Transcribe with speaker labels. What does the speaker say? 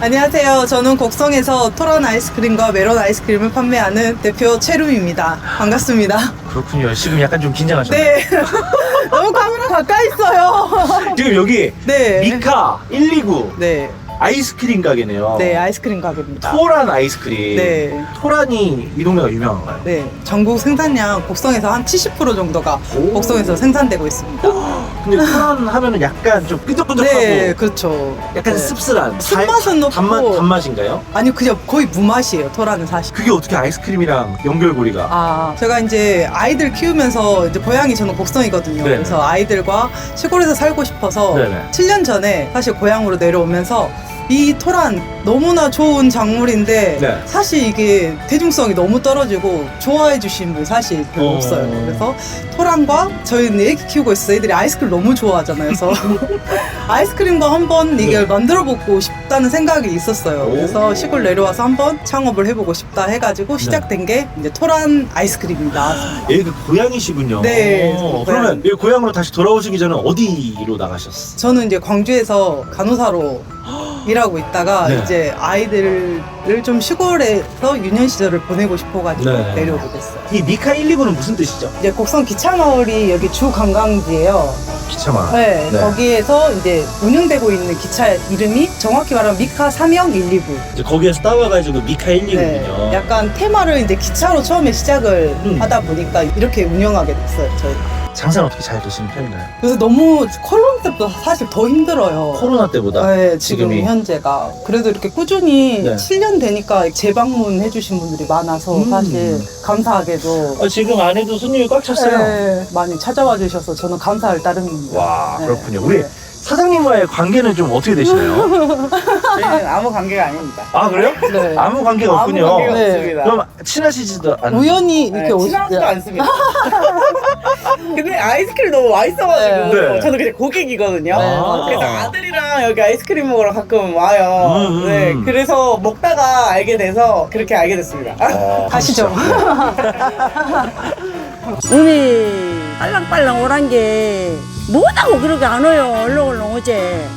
Speaker 1: 안녕하세요. 저는 곡성에서 토란 아이스크림과 메론 아이스크림을 판매하는 대표 최룸입니다. 반갑습니다.
Speaker 2: 그렇군요. 지금 약간 좀 긴장하셨나요?
Speaker 1: 네. 너무 카메라 가까이 있어요.
Speaker 2: 지금 여기
Speaker 1: 네.
Speaker 2: 미카 129
Speaker 1: 네.
Speaker 2: 아이스크림 가게네요.
Speaker 1: 네, 아이스크림 가게입니다.
Speaker 2: 토란 아이스크림.
Speaker 1: 네.
Speaker 2: 토란이 이 동네가 유명한가요?
Speaker 1: 네. 전국 생산량 곡성에서 한 70% 정도가
Speaker 2: 오.
Speaker 1: 곡성에서 생산되고 있습니다.
Speaker 2: 근데 토란 하면은 약간 좀 끈적끈적하고
Speaker 1: 네, 그렇죠.
Speaker 2: 약간
Speaker 1: 네.
Speaker 2: 씁쓸한
Speaker 1: 쓴맛은 높고
Speaker 2: 단맛, 단맛인가요?
Speaker 1: 아니요, 그냥 거의 무맛이에요. 토란은 사실.
Speaker 2: 그게 어떻게 아이스크림이랑 연결고리가
Speaker 1: 아, 제가 이제 아이들 키우면서 이제 고향이 저는 곡성이거든요.
Speaker 2: 네네.
Speaker 1: 그래서 아이들과 시골에서 살고 싶어서
Speaker 2: 네네.
Speaker 1: 7년 전에 사실 고향으로 내려오면서 이 토란 너무나 좋은 작물인데
Speaker 2: 네.
Speaker 1: 사실 이게 대중성이 너무 떨어지고 좋아해 주신 분 사실 별로
Speaker 2: 어.
Speaker 1: 없어요. 그래서 토란과 저희는 애기 키우고 있어요. 애들이 아이스크림 너무 좋아하잖아요. 그래서 아이스크림과 한번 이걸
Speaker 2: 네.
Speaker 1: 만들어 보고 싶다는 생각이 있었어요.
Speaker 2: 오.
Speaker 1: 그래서 시골 내려와서 한번 창업을 해보고 싶다 해가지고
Speaker 2: 네.
Speaker 1: 시작된 게 이제 토란 아이스크림이 나왔습니다.
Speaker 2: 여기가 고향이시군요.
Speaker 1: 네,
Speaker 2: 어,
Speaker 1: 저는
Speaker 2: 그러면. 여기 고향으로 다시 돌아오시기 전에 어디로 나가셨어요?
Speaker 1: 저는 이제 광주에서 간호사로 일하고 있다가
Speaker 2: 네.
Speaker 1: 이제 아이들을 좀 시골에서 유년 시절을 보내고 싶어가지고
Speaker 2: 네.
Speaker 1: 내려오게 됐어요.
Speaker 2: 이 미카 129는 무슨 뜻이죠?
Speaker 1: 이제 곡성 기차마을이 여기 주 관광지예요.
Speaker 2: 기차마.
Speaker 1: 네,
Speaker 2: 네.
Speaker 1: 거기에서 이제 운영되고 있는 기차 이름이 정확히 말하면 미카 삼형 129.
Speaker 2: 이제 거기에서 따와가지고 미카 129군요.
Speaker 1: 네, 약간 테마를 이제 기차로 처음에 시작을
Speaker 2: 음.
Speaker 1: 하다 보니까 이렇게 운영하게 됐어요. 저희가.
Speaker 2: 장사는 어떻게 잘 되시는 편인가요?
Speaker 1: 그래서 너무 코로나 때보다 사실 더 힘들어요.
Speaker 2: 코로나 때보다
Speaker 1: 네, 지금
Speaker 2: 지금이?
Speaker 1: 현재가 그래도 이렇게 꾸준히
Speaker 2: 네.
Speaker 1: 7년 되니까 재방문 해 주신 분들이 많아서
Speaker 2: 음.
Speaker 1: 사실 감사하게도
Speaker 2: 어, 지금 안에도 손님이 꽉 찼어요.
Speaker 1: 네, 많이 찾아와 주셔서 저는 감사할 따름입니다.
Speaker 2: 와
Speaker 1: 네.
Speaker 2: 그렇군요. 우리
Speaker 1: 네.
Speaker 2: 사장님과의 관계는 좀 어떻게 되시나요?
Speaker 3: 저희는 아무 관계가 아닙니다.
Speaker 2: 아 그래요?
Speaker 1: 네.
Speaker 2: 아무 관계가
Speaker 3: 아무
Speaker 2: 없군요.
Speaker 3: 관계가
Speaker 1: 네.
Speaker 3: 없습니다.
Speaker 2: 그럼 친하시지도 않.
Speaker 1: 우연히 이렇게
Speaker 3: 네,
Speaker 1: 오시
Speaker 3: 친하지도 않습니다. 근데 아이스크림 너무 맛있어가지고
Speaker 2: 네.
Speaker 3: 저는 그냥 고객이거든요.
Speaker 1: 네,
Speaker 3: 그래서 아들이랑 여기 아이스크림 먹으러 가끔 와요.
Speaker 2: 음, 음.
Speaker 3: 네, 그래서 먹다가 알게 돼서 그렇게 알게 됐습니다.
Speaker 2: 어,
Speaker 1: 가시죠.
Speaker 4: 눈이 빨랑빨랑 오란 게 뭐다고 그렇게 안 와요 얼렁얼렁 오지